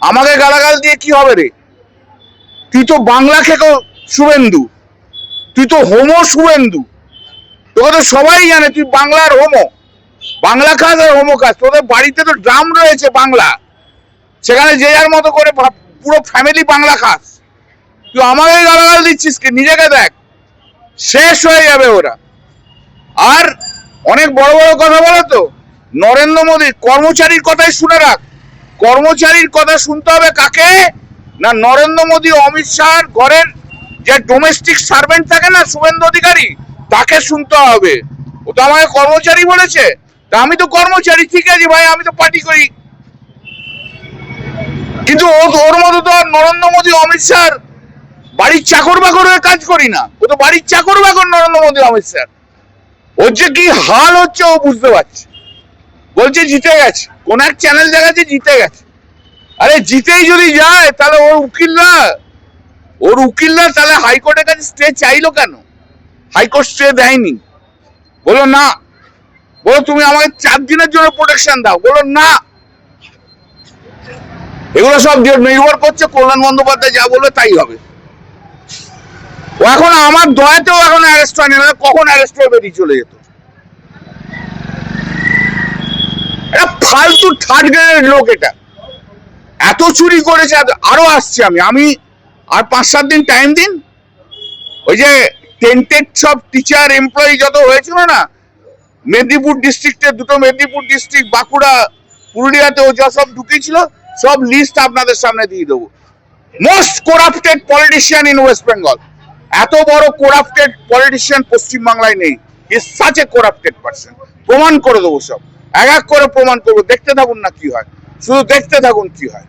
আমাকে গালাগাল দিয়ে কি হবে রে? তুই তো বাংলা খেকো শুভেন্দু। তুই তো হোমো শুভেন্দু। তোকে তো সবাই জানে, তুই বাংলার হোমো। বাংলা খাস আর হোমো খাস। তোদের বাড়িতে তো ড্রাম রয়েছে বাংলা। সেখানে যে যার মতো করে পুরো ফ্যামিলি বাংলা খাস। তুই আমাকে গালাগাল দিচ্ছিস কি? নিজেকে দেখ। শেষ হয়ে যাবে ওরা। আর অনেক বড় বড় কথা বলো তো? নরেন্দ্র মোদী, কর্মচারীর কথাই শুনে রাখ। কর্মচারীর কথা শুনতে হবে কাকে? না নরেন্দ্র মোদী অমিত শাহর ঘরের যে ডোমেস্টিক সার্ভেন্ট থাকে না, শুভেন্দু অধিকারী, তাকে শুনতে হবে। ও তো আমাকে কর্মচারী বলেছে। তা আমি তো কর্মচারী, ঠিক আছে ভাই, আমি তো পার্টি করি। কিন্তু ওর মতো তো নরেন্দ্র মোদী অমিত শাহর বাড়ির চাকর বাকর হয়ে কাজ করি না। ও তো বাড়ির চাকর বাকর নরেন্দ্র মোদী অমিত শাহ ওর যে কি হাল হচ্ছে ও বুঝতে পারছে। বলছে জিতে গেছে। কোন এক চ্যানেল দেখাচ্ছে জিতে গেছে। আরে জিতেই যদি যায়, তাহলে ওর উকিল না। ওর উকিল না, তাহলে হাইকোর্টের কাছে স্টে চাইলো কেন? হাইকোর্ট স্টে দেয়নি। বলো না। বলো তুমি আমাকে চার দিনের জন্য প্রোটেকশন দাও। বলো না। এগুলো সব নির্ভর করছে কল্যাণ বন্দ্যোপাধ্যায় যা বলবে তাই হবে। ও এখন আমার দয়াতেও এখন অ্যারেস্ট হয়নি কখন অ্যারেস্ট হয়ে বেরিয়ে চলে যেত এটা ফালতু থার্ড গ্রেডের লোক এটা। এত চুরি করেছে আরও আসছে আমি। আমি আর পাঁচ সাত দিন টাইম দিন? ওই যে টেন্টেড সব টিচার এমপ্লয়ি যত হয়েছিল না, মেদিনীপুর ডিস্ট্রিক্টে দুটো মেদিনীপুর ডিস্ট্রিক্ট বাঁকুড়া, পুরুলিয়াতে ও যা সব ঢুকেছিল, সব লিস্ট আপনাদের সামনে দিয়ে দেবো। Most corrupted politician in West Bengal এত বড় করাপ্টেড পলিটিশিয়ান পশ্চিমবাংলায় নেই। ইজ সাচ এ করাপ্টেড প্রমাণ করে দেবো সব। এক এক করে প্রমাণ করব। দেখতে থাকুন না কি হয়। শুধু দেখতে থাকুন কি হয়।